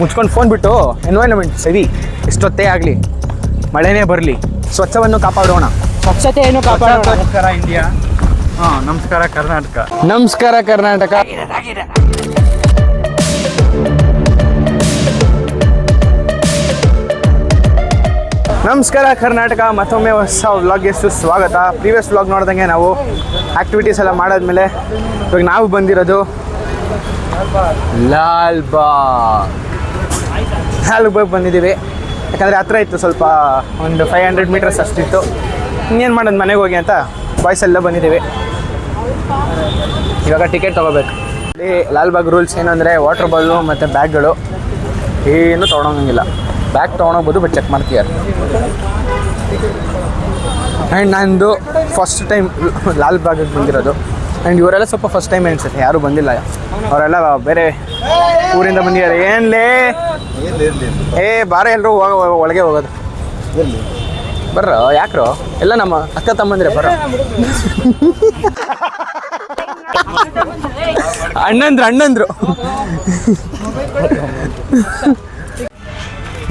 ಮುಚ್ಕೊಂಡು ಫೋನ್ ಬಿಟ್ಟು ಎನ್ವೈರನ್ಮೆಂಟ್ ಸರಿ ಎಷ್ಟೊತ್ತೇ ಆಗಲಿ ಮಳೆನೇ ಬರಲಿ ಸ್ವಚ್ಛವನ್ನು ಕಾಪಾಡೋಣ. ಸ್ವಚ್ಛತೆಯನ್ನು ಕಾಪಾಡೋಣ. ನಮಸ್ಕಾರ ಇಂಡಿಯಾ. ಹಾಂ ನಮಸ್ಕಾರ ಕರ್ನಾಟಕ. ನಮಸ್ಕಾರ ಕರ್ನಾಟಕ. ನಮಸ್ಕಾರ ಕರ್ನಾಟಕ ಮತ್ತೊಮ್ಮೆ ಹೊಸ ವ್ಲಾಗ್ಗೆ ಸ್ವಾಗತ. ಪ್ರೀವಿಯಸ್ ವ್ಲಾಗ್ ನೋಡ್ದಂಗೆ ನಾವು ಆ್ಯಕ್ಟಿವಿಟೀಸ್ ಎಲ್ಲ ಮಾಡಾದ್ಮೇಲೆ ಇವಾಗ ನಾವು ಬಂದಿರೋದು ಲಾಲ್ ಬಾಗ್. ಲಾಲ್ ಬೈಕ್ ಬಂದಿದ್ದೀವಿ. ಯಾಕಂದರೆ ಹತ್ರ ಇತ್ತು ಸ್ವಲ್ಪ ಒಂದು ಫೈವ್ ಹಂಡ್ರೆಡ್ ಮೀಟರ್ಸ್ ಅಷ್ಟಿತ್ತು. ಇನ್ನೇನು ಮಾಡೋದು, ಮನೆಗೆ ಹೋಗಿ ಅಂತ ಬಾಯ್ಸ್ ಎಲ್ಲ ಬಂದಿದ್ದೀವಿ. ಇವಾಗ ಟಿಕೆಟ್ ತೊಗೋಬೇಕು. ಇಲ್ಲಿ ಲಾಲ್ಬಾಗ್ ರೂಲ್ಸ್ ಏನು ಅಂದರೆ ವಾಟ್ರ್ ಬಾಲು ಮತ್ತು ಬ್ಯಾಗ್ಗಳು ಏನು ತೊಗೊಳಂಗಿಲ್ಲ ಬ್ಯಾಗ್ ತೊಗೊಂಡೋಗ್ಬೋದು ಬಟ್ ಚೆಕ್ ಮಾಡ್ತೀಯಾರು ಆ್ಯಂಡ್ ನಂದು ಫಸ್ಟ್ ಟೈಮ್ ಲಾಲ್ಬಾಗಿಗೆ ಬಂದಿರೋದು. ಆ್ಯಂಡ್ ಇವರೆಲ್ಲ ಸ್ವಲ್ಪ ಫಸ್ಟ್ ಟೈಮ್ ಅನ್ಸುತ್ತೆ? ಯಾರೂ ಬಂದಿಲ್ಲ. ಅವರೆಲ್ಲ ಬೇರೆ ಊರಿಂದ ಬಂದಿದ್ದಾರೆ. ಏನ್ಲೇ ಏ ಬಾರ ಎಲ್ಲರೂ ಹೋಗ ಒಳಗೆ ಹೋಗೋದು. ಬರ್ರ ಯಾಕ್ರೋ? ಎಲ್ಲ ನಮ್ಮ ಅಕ್ಕ ತಮ್ಮಂದ್ರೆ ಬರ ಅಣ್ಣಂದ್ರು ಅಣ್ಣಂದ್ರು.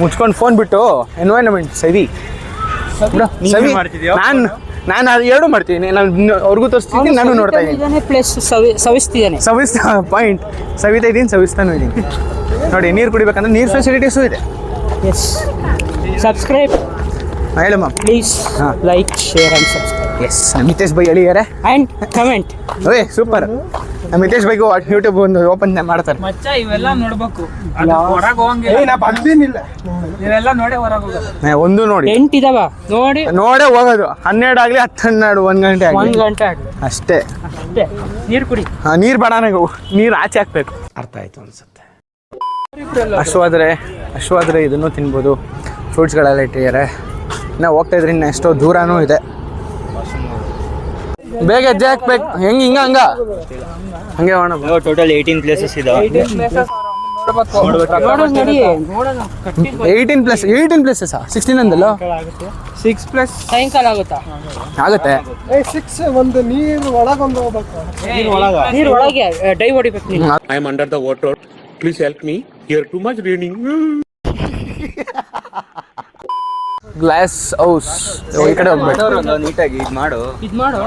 ಮುಚ್ಕೊಂಡು ಫೋನ್ ಬಿಟ್ಟು ಎನ್ವೈರನ್ಮೆಂಟ್ ಸವಿ? ನಾನು ನಾನು ಅದು ಎರಡೂ ಮಾಡ್ತೀನಿ. ನಾನು ಅವ್ರಿಗೂ ತೋರಿಸ್ತೀನಿ ನಾನು ನೋಡ್ತಾ ಇದ್ದೀನಿ. ಪ್ಲೇಸ್ ಸವಿಸ್ತಿದ್ದಾನೆ. ಸವಿಸ್ತಾ ಪಾಯಿಂಟ್ ಸವಿತಾ ಇದ್ದೀನಿ ಸವಿಸ್ತಾನೂ ಇದ್ದೀನಿ. ನೋಡಿ ನೀರು ಕುಡಿಬೇಕಂದ್ರೆ ನೀರು ಫೆಸಿಲಿಟೀಸು ಇದೆ. ಎಸ್ ಸಬ್ಸ್ಕ್ರೈಬ್ ಹೇಳಮ್ಮ ಹೇಳು ma'am please. Like share and subscribe yes Amitesh bye ಹೇಳಿದ್ದಾರೆ ಆ್ಯಂಡ್ ಕಮೆಂಟ್ ಓಯ್ ಸೂಪರ್ ಮಿತೇಶ್ ಬೈಕ್ ಯೂಟ್ಯೂಬ್ ಒಂದು ಓಪನ್ ಮಾಡ್ತಾರೆ. ಮಚ್ಚ ಇವೆಲ್ಲ ನೋಡ್ಬೇಕು. ಹೊರಗೆ ಹೋಗಂಗಿಲ್ಲ. ಇವೆಲ್ಲ ನೋಡೇ ಹೊರಗೆ ಹೋಗೋದು. ಏ, ಒಂದು ನೋಡಿ. ಎಂಟು ಇದಾವ? ನೋಡಿ. ನೋಡೇ ಹೋಗೋದು. ಹನ್ನೆರಡು ಆಗಲಿ ಹತ್ತು ಹನ್ನೆರಡು ಒಂದು ಗಂಟೆ ಒಂದು ಆಗಲಿ ಗಂಟೆ ಆಗಲಿ. ಅಷ್ಟೇ. ಅಷ್ಟೇ. ನೀರು ಕುಡಿ. ನೀರು ಬೇಡ ನನಗೆ. ನೀರು ಆಚೆ ಹಾಕ್ಬೇಕು. ಅರ್ಥ ಆಯ್ತು ಅನ್ಸುತ್ತೆ. ಅಶ್ವಾದ್ರೆ ಅಶ್ವಾದ್ರೆ ಇದನ್ನು ತಿನ್ಬೋದು. ಫ್ರೂಟ್ಸ್ಗಳೆಲ್ಲ ಇಟ್ಟಿದ್ದಾರೆ. ನಾವು ಹೋಗ್ತಾ ಇದ್ರೆ ಇನ್ನು ಎಷ್ಟೋ ದೂರನೂ ಇದೆ. ಬೇಗ ಹೆಜ್ಜೆ ಹಾಕ್ಬೇಕು ಹೆಂಗೆ ಹಿಂಗ ಹಂಗ? ಹಂಗೆ ಹೋಣ ಟೋಟಲ್ ಏಯ್ಟೀನ್ ಪ್ಲೇಸಸ್ ಇದಾವೆ. Eighteen plus eighteen places sixteen ಅಂದಲ್ಲ? ಸಿಕ್ಸ್ ಪ್ಲಸ್ ಸಾಯಂಕಾಲ ಆಗುತ್ತಾ? ಆಗುತ್ತೆ. ನೀರು ಒಳಗೆ ಡೈ ಹೊಡಿಬೇಕು ನೀನು. Help am under the water please help me here too much raining. Glass house ಈ ಕಡೆ ಹೋಗ್ಬೇಕು. ನೀಟಾಗಿ ಇದು ಮಾಡು. ಇದು ಮಾಡು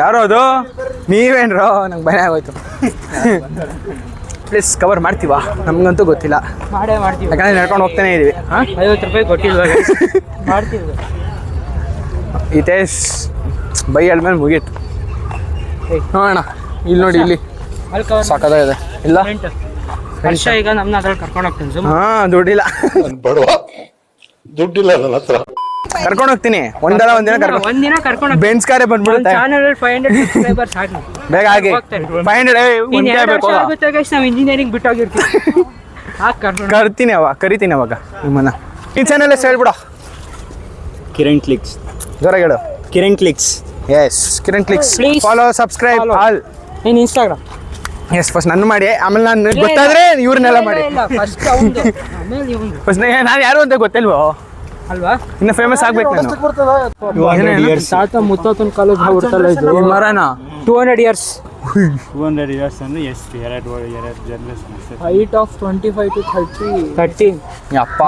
ಯಾರೋ ಅದು? ನೀವೇನ್ರೋ? ನಂಗೆ ಭಯ ಆಗೋಯ್ತು. ಪ್ಲೀಸ್ ಕವರ್ ಮಾಡ್ತೀವಾ? ನಮಗಂತೂ ಗೊತ್ತಿಲ್ಲ. ಮಾಡೇ ಮಾಡ್ತೀವಿ. ಯಾಕಂದ್ರೆ ನಡ್ಕೊಂಡು ಹೋಗ್ತಾನೆ ಇದೀವಿ. ಹಾಂ? ಐವತ್ತು ರೂಪಾಯಿ ಕೊಟ್ಟಿಲ್ವ? ಮಾಡ್ತೀವಿ. ಹಿತೇಶ್ ಬೈ ಮುಗೀತು. ಏಯ್. ನೋಡೋಣ. ಇಲ್ಲಿ ನೋಡಿ ಇಲ್ಲಿ. ಸಾಕದ ಇದೆ ಸಾಕಾಗಿದೆ ಇಲ್ಲ? ಈಗ ನಮ್ಮನ್ನ ಅದ್ರಲ್ಲಿ ಕರ್ಕೊಂಡು ಹೋಗ್ತೀನಿ ಹಾಂ ದುಡ್ಡಿಲ್ಲ. ಬಡವ. ದುಡ್ಡಿಲ್ಲ ನನ್ನ ಹತ್ರ ಕರ್ಕೊಂಡು ಹೋಗ್ತೀನಿ ಒಂದಲ್ಲ ಒಂದಿನ ಕರ್ಕೊಂಡು ಒಂದಿನ ಕರ್ಕೊಂಡು ಹೋಗ್ತೀನಿ ಬೆನ್ಸ್ ಕಾರೇ ಬಂದ್ಬಿಡುತ್ತೆ. ಚಾನಲ್ ಫೈವ್ ಹಂಡ್ರೆಡ್ ಸಬ್ಸ್ಕ್ರೈಬರ್ಸ್ ಹಾಕಿ ಬೇಗ ಆಗಿ ಹೋಗ್ತೇನೆ. ಫೈವ್ ಹಂಡ್ರೆಡ್ ಇನ್ನು ಒಂದೇ ಬೇಕು ವರ್ಷ ಗೈಸ್ ನಾವು ಇಂಜಿನಿಯರಿಂಗ್ ಬಿಟ್ಟೋಗಿರ್ತೀವಿ. ಕರ್ತೀನಿ ಅವಾಗ ಕರಿತೀನಿ ಅವಾಗ ನಿಮ್ಮನ್ನ. ಈ ಚಾನಲ್ ಹೆಸರು ಹೇಳ್ಬಿಡ ಕಿರಣ್ ಕ್ಲಿಕ್ಸ್. ಜ್ವರ ಹೇಳು. Kiran clicks. Yes Kiran clicks. Follow subscribe all in Instagram yes first ನನ್ನ ಮಾಡಿ. ಆಮೇಲೆ ನಾನು ಗೊತ್ತಾದ್ರೆ ಇವ್ರನ್ನೆಲ್ಲ ಮಾಡಿ. ಫಸ್ಟ್ ಫಸ್ಟ್ ನಾನು ಯಾರು ಅಂತ ಗೊತ್ತಿಲ್ವೋ? ಅಲ್ವಾ? ಇನ್ನು ಫೇಮಸ್ ಆಗ್ಬೇಕು ನಾನು? ತಾತ ಮುತ್ತಾತನ ಕಾಲೇಜ್ ಬಿಡ್ತಲ್ಲ ಇದು ಮರನ? Two hundred years two hundred years ಅಂದ್ರೆ ಎಷ್ಟು ಎರಡು ಎರಡು generation height of twenty five to thirty thirty ಯಪ್ಪ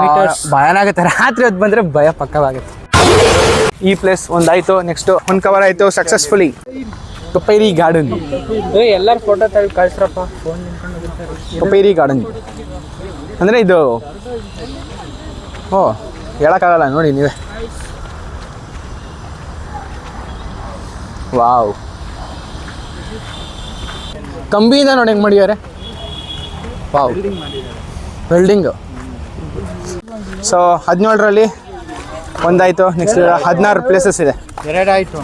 ಭಯನಾಗುತ್ತೆ ರಾತ್ರಿ ಹೊತ್ತು ಬಂದ್ರೆ ಭಯ ಪಕ್ಕವಾಗುತ್ತೆ. ಈ ಪ್ಲೇಸ್ ಒಂದಾಯ್ತು ನೆಕ್ಸ್ಟ್ ಒಂದು ಕವರ್ ಆಯ್ತು ಸಕ್ಸಸ್ಫುಲಿ ಕಪೇರಿ ಗಾರ್ಡನ್. ಏ ಎಲ್ಲರೂ ಫೋಟೋ ತೆಗೆದು ಕಳ್ಸ್ರಪ್ಪ. Phone ಕಪೇರಿ garden. ಅಂದರೆ ಇದು ಓ ಹೇಳೋಕ್ಕಾಗಲ್ಲ ನೋಡಿ ನೀವೇ. ವಾವ್. ಕಂಬಿಯಿಂದ ನೋಡಿ ಹೆಂಗೆ ಮಾಡಿದ್ದಾರೆ. ವಾವ್. ವೆಲ್ಡಿಂಗು ಸೊ ಹದಿನೇಳರಲ್ಲಿ ಒಂದಾಯಿತು ನೆಕ್ಸ್ಟ್ ಹದಿನಾರು ಪ್ಲೇಸಸ್ ಇದೆ. ಎರಡಾಯ್ತು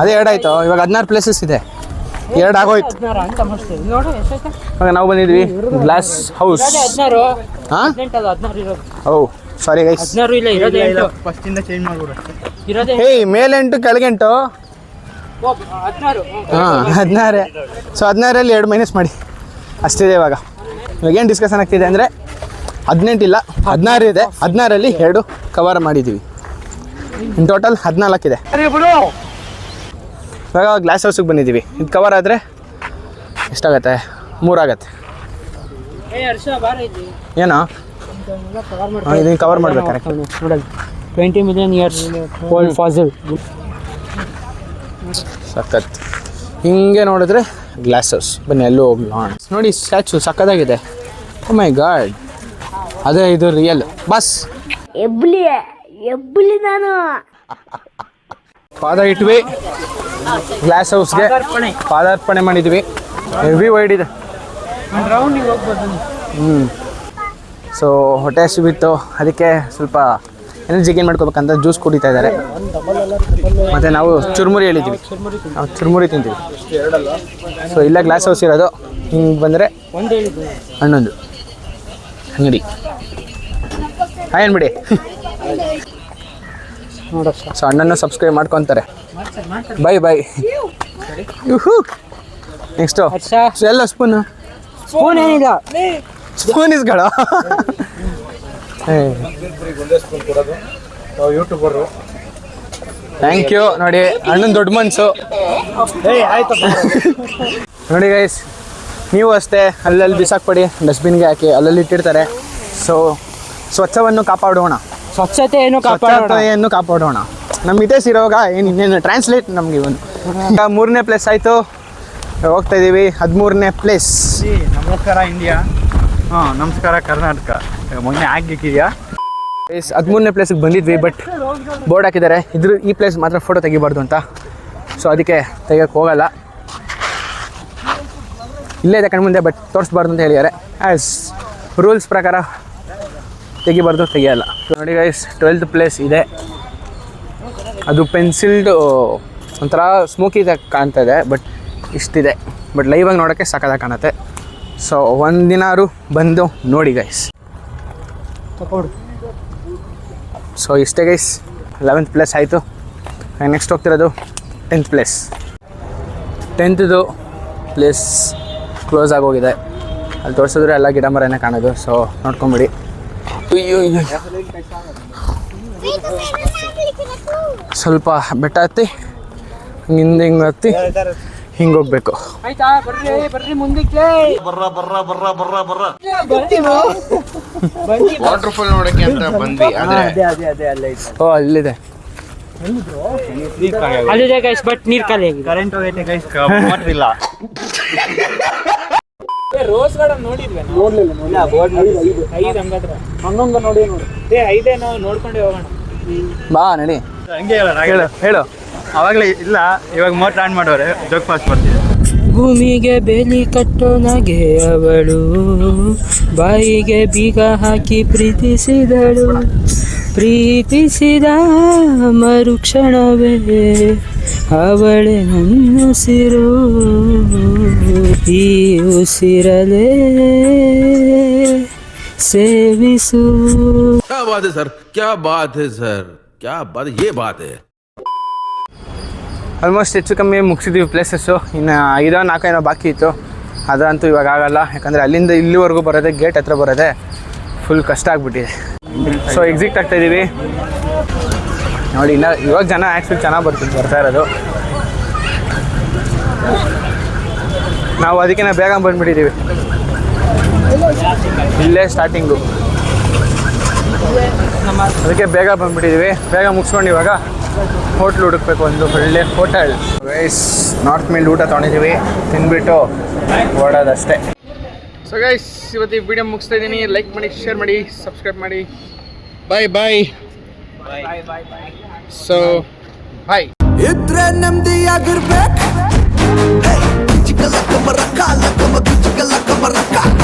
ಅದೇ ಎರಡಾಯ್ತು ಇವಾಗ ಹದಿನಾರು ಪ್ಲೇಸಸ್ ಇದೆ. ಎರಡು ಆಗೋಯ್ತು. ಇವಾಗ ನಾವು ಬಂದಿದ್ವಿ ಗ್ಲಾಸ್ ಹೌಸ್. ಹಾಂ? ಹದಿನೆಂಟು ಇರೋದು. ಓ ಸಾರಿ ಗೈಸ್ ಏಯ್ ಮೇಲೆಂಟು ಕೆಳಗೆಂಟು ಹದಿನಾರು. ಹಾಂ ಹದಿನಾರೇ. ಸೊ ಹದಿನಾರಲ್ಲಿ ಎರಡು ಮೈನಸ್ ಮಾಡಿ. ಅಷ್ಟಿದೆ ಇವಾಗ. ಇವಾಗ ಏನು ಡಿಸ್ಕಷನ್ ಆಗ್ತಿದೆ ಅಂದರೆ ಹದಿನೆಂಟಿಲ್ಲ ಹದಿನಾರು ಇದೆ. ಹದಿನಾರಲ್ಲಿ ಎರಡು ಕವರ್ ಮಾಡಿದ್ದೀವಿ ಇನ್ ಟೋಟಲ್ ಹದಿನಾಲ್ಕಿದೆ ಇವಾಗ ಗ್ಲಾಸ್ ಹೌಸಿಗೆ ಬಂದಿದ್ದೀವಿ. ಇದು ಕವರ್ ಆದರೆ ಎಷ್ಟಾಗತ್ತೆ? ಮೂರಾಗತ್ತೆ. ಏನೋ? ಇದನ್ನು ಕವರ್ ಮಾಡ್ಬೇಕು correct twenty million years old fossil ಸಖತ್. ಹಿಂಗೆ ನೋಡಿದ್ರೆ ಗ್ಲಾಸ್ ಹೌಸ್ ಬನ್ನಿ ಎಲ್ಲೂ ಹೋಗಿ ನೋಡಿ ಸ್ಟ್ಯಾಚು ಸಖತ್ತಾಗಿದೆ. ಓ ಮೈ ಗಾಡ್ ಅದೇ ಇದು ರಿಯಲ್ ಬಸ್. ಎಬ್ಲಿ ಎಬ್ಲಿ ನಾನು. ಪಾದ ಇಟ್ವಿ ಗ್ಲಾಸ್ ಹೌಸ್ಗೆ ಪಾದಾರ್ಪಣೆ. ಮಾಡಿದ್ವಿ. ಹೆವಿ ವೈಡ್ ಇದೆ. ಹ್ಞೂ ಸೊ ಹೊಟ್ಟೆ ಹಸಿವಿತ್ತು ಅದಕ್ಕೆ ಸ್ವಲ್ಪ ಎನರ್ಜಿ ಗೇನ್ ಮಾಡ್ಕೋಬೇಕಂತ ಜ್ಯೂಸ್ ಕುಡಿತಾ ಇದ್ದಾರೆ. ಮತ್ತು ನಾವು ಚುರುಮುರಿ ಹೇಳಿದ್ವಿ. ನಾವು ಚುರುಮುರಿ ತಿಂತೀವಿ. ಸೊ ಇಲ್ಲ ಗ್ಲಾಸ್ ಹೌಸ್ ಇರೋದು. ಹಿಂಗೆ ಬಂದರೆ ಹನ್ನೊಂದು. ಅಂಗಡಿ. ಹಾಯ್ ಏನು ಬಿಡಿ ಸೊ ಅಣ್ಣನ ಸಬ್ಸ್ಕ್ರೈಬ್ ಮಾಡ್ಕೊತಾರೆ. ಬೈ ಬೈ ನೆಕ್ಸ್ಟು ಎಲ್ಲ ಸ್ಪೂನ್ ಸ್ಪೂನ್ ಏನಿಲ್ಲ. ಸ್ಪೂನ್ ಇಸ್ಗಳ ಥ್ಯಾಂಕ್ ಯು ನೋಡಿ ಅಣ್ಣನ ದೊಡ್ಡ ಮನ್ಸು. ನೋಡಿ ಗೈಸ್ ನೀವು ಅಷ್ಟೇ ಅಲ್ಲಲ್ಲಿ ಬಿಸಾಕ್ಬೇಡಿ. ಡಸ್ಟ್ಬಿನ್ಗೆ ಹಾಕಿ ಅಲ್ಲಲ್ಲಿ ಇಟ್ಟಿರ್ತಾರೆ. ಸೊ ಸ್ವಚ್ಛವನ್ನು ಕಾಪಾಡೋಣ. ಸ್ವಚ್ಛತೆ ಏನು ಕಾಪಾಡೋಣ. ಸ್ವಚ್ಛತೆಯನ್ನು ಕಾಪಾಡೋಣ. ನಮ್ಮ ಇದೇ ಇರೋವಾಗ ಏನು ಇನ್ನೇನು ಟ್ರಾನ್ಸ್ಲೇಟ್ ನಮಗೆ ಇವನು. ಈಗ ಮೂರನೇ ಪ್ಲೇಸ್ ಆಯಿತು. ಹೋಗ್ತಾ ಇದ್ದೀವಿ ಹದಿಮೂರನೇ ಪ್ಲೇಸ್ ನಮಸ್ಕಾರ ಇಂಡಿಯಾ. ಹಾಂ ನಮಸ್ಕಾರ ಕರ್ನಾಟಕ. ಮೊನ್ನೆ ಆಗಿಕ್ಕಿದೆಯಾ ಪ್ಲೇಸ್ ಹದಿಮೂರನೇ ಪ್ಲೇಸಿಗೆ ಬಂದಿದ್ವಿ ಬಟ್ ಬೋರ್ಡ್ ಹಾಕಿದ್ದಾರೆ. ಇದ್ರ ಈ ಪ್ಲೇಸ್ ಮಾತ್ರ ಫೋಟೋ ತೆಗಿಬಾರ್ದು ಅಂತ. ಸೊ ಅದಕ್ಕೆ ತೆಗಿಯೋಕ್ಕೆ ಹೋಗಲ್ಲ. ಇಲ್ಲೇ ಇದೆ ಕಣ್ಮುಂದೆ ಬಟ್ ತೋರಿಸ್ಬಾರ್ದು ಅಂತ ಹೇಳಿದ್ದಾರೆ. ಆ್ಯಸ್ ರೂಲ್ಸ್ ಪ್ರಕಾರ ತೆಗಿಬಾರ್ದು ತೆಗಿಯಲ್ಲ. ನೋಡಿ ಗೈಸ್ ಟ್ವೆಲ್ತ್ ಪ್ಲೇಸ್ ಇದೆ. ಅದು ಪೆನ್ಸಿಲ್ಡ್ ಒಂಥರ ಸ್ಮೋಕಿ ಕಾಣ್ತಾ ಇದೆ ಬಟ್ ಇಷ್ಟಿದೆ. ಬಟ್ ಲೈವಾಗಿ ನೋಡೋಕ್ಕೆ ಸಕ್ಕದಾಗ ಕಾಣುತ್ತೆ. ಸೊ ಒಂದಿನಾರು ಬಂದು ನೋಡಿ ಗೈಸ್ ಸೊ ಇಷ್ಟೇ ಗೈಸ್ ಲೆವೆಂತ್ ಪ್ಲೇಸ್ ಆಯಿತು. ನೆಕ್ಸ್ಟ್ ಹೋಗ್ತಿರೋದು ಟೆಂತ್ ಪ್ಲೇಸ್ ಟೆಂತ್ದು ಪ್ಲೇಸ್ ಕ್ಲೋಸ್ ಆಗೋಗಿದೆ ಅಲ್ಲಿ ತೋರಿಸಿದ್ರೆ ಎಲ್ಲ ಗಿಡ ಮರನೇ ಕಾಣೋದು. ಸೊ ನೋಡ್ಕೊಂಬಿಡಿ. ಸ್ವಲ್ಪ ಬೆಟ್ಟ ಹತ್ತಿ ಹಿಂಗೆ ಹಿಂಗೆ ಹತ್ತಿ ಹಿಂಗೆ ಹೋಗ್ಬೇಕು. ಆಯ್ತಾ? ಬರ್ರಿ ಬರ್ರಿ ಮುಂದಕ್ಕೆ. ವಾಟರ್ಫಾಲ್ ನೋಡಕ್ಕೆ ಅಂತ ಬಂದ್ವಿ ಆದ್ರೆ ಓ ಅಲ್ಲಿದೆ. ಅಲ್ಲಿದೆ ಗೈಸ್ ಬಟ್ ನೀರ್ ಖಾಲಿ ಕರೆಂಟ್ ಹೋಗೈತೆ ಗೈಸ್ ಇಲ್ಲ. ರೋಸ್ ಗಾರ್ಡನ್ ನೋಡಿದ್ವಿ ನೋಡ್ಲಿಲ್ಲ ಹಂಗಾದ್ರೆ. ಹನ್ನೊಂದು ನೋಡಿ ನೋಡಿ. ಏ ಐದೇ ನಾವು ನೋಡ್ಕೊಂಡೆ ಹೋಗೋಣ. ಬಾ ನಡಿ. ಹಂಗೆ ಹೇಳೋಣ ಹೇಳು ಹೇಳು. ಅವಾಗಲೇ ಇಲ್ಲ ಇವಾಗ ಮೋಟ್ರ್ ಆನ್ ಮಾಡೋರೆ ಜೋಗ್ ಫಾಸ್ಟ್ ಬರ್ತಿದೆ ಭೂಮಿಗೆ ಬೇಲಿ ಕಟ್ಟೋ ನಗೆ ಅವಳು ಬಾಯಿಗೆ ಬೀಗ ಹಾಕಿ ಪ್ರೀತಿಸಿದಳು. ಪ್ರೀತಿಸಿದ ಮರುಕ್ಷಣವೇ ಅವಳೆ ನನ್ನುಸಿರು ಈ ಉಸಿರಲೇ ಸೇವಿಸು क्या बात है सर क्या बात है सर क्या बात ये बात है ಆಲ್ಮೋಸ್ಟ್ ಹೆಚ್ಚು ಕಮ್ಮಿ ಮುಗಿಸಿದ್ದೀವಿ ಪ್ಲೇಸಸ್ಸು ಇನ್ನು ಐದೋ ನಾಲ್ಕೈನೋ ಬಾಕಿ ಇತ್ತು ಅದಂತೂ ಇವಾಗ ಆಗಲ್ಲ ಯಾಕಂದರೆ ಅಲ್ಲಿಂದ ಇಲ್ಲಿವರೆಗೂ ಬರೋದೆ ಗೇಟ್ ಹತ್ರ ಬರೋದೆ ಫುಲ್ ಕಷ್ಟ ಆಗಿಬಿಟ್ಟಿದೆ ಸೊ ಎಕ್ಸಿಟ್ ಆಗ್ತಾ ಇದ್ದೀವಿ ನೋಡಿ ಇನ್ನು ಇವಾಗ ಜನ ಆ್ಯಕ್ಚುಲಿ ಚೆನ್ನಾಗಿ ಬರ್ತಿದ್ದು ಬರ್ತಾ ಇರೋದು ನಾವು ಅದಕ್ಕೆ ನಾವು ಬೇಗ ಬಂದುಬಿಟ್ಟಿದ್ದೀವಿ ಇಲ್ಲೇ ಸ್ಟಾರ್ಟಿಂಗು ಅದಕ್ಕೆ ಬೇಗ ಬಂದ್ಬಿಟ್ಟಿದ್ವಿ. ಬೇಗ ಮುಗಿಸ್ಕೊಂಡು ಇವಾಗ ಹೋಟ್ಲ್ ಹುಡುಕ್ಬೇಕು ಒಂದು ಒಳ್ಳೆ ಹೋಟೆಲ್. ವೈಸ್ ನಾರ್ತ್ ಮೇಲ್ ಊಟ ತೊಗೊಂಡಿದ್ದೀವಿ ತಿನ್ಬಿಟ್ಟು ಓಡೋದಷ್ಟೇ. ಸೊ ಗೈಸ್ ಇವತ್ತು ಈ ವಿಡಿಯೋ ಮುಗಿಸ್ತಾ ಇದ್ದೀನಿ. ಲೈಕ್ ಮಾಡಿ ಶೇರ್ ಮಾಡಿ ಸಬ್ಸ್ಕ್ರೈಬ್ ಮಾಡಿ. ಬಾಯ್ ಬಾಯ್ ಸೊ ಬಾಯ್ ಇದ್ರೆ ನೆಮ್ಮದಿ ಆಗಿರ್ಬೇಕು ಚಿಕ್ಕಲ್ಲ ಕಮರ ಕಾಲ ಕಮ್ಮ ಚಿಕ್ಕಲ್ಲ ಕಮರ ಕಾಲ.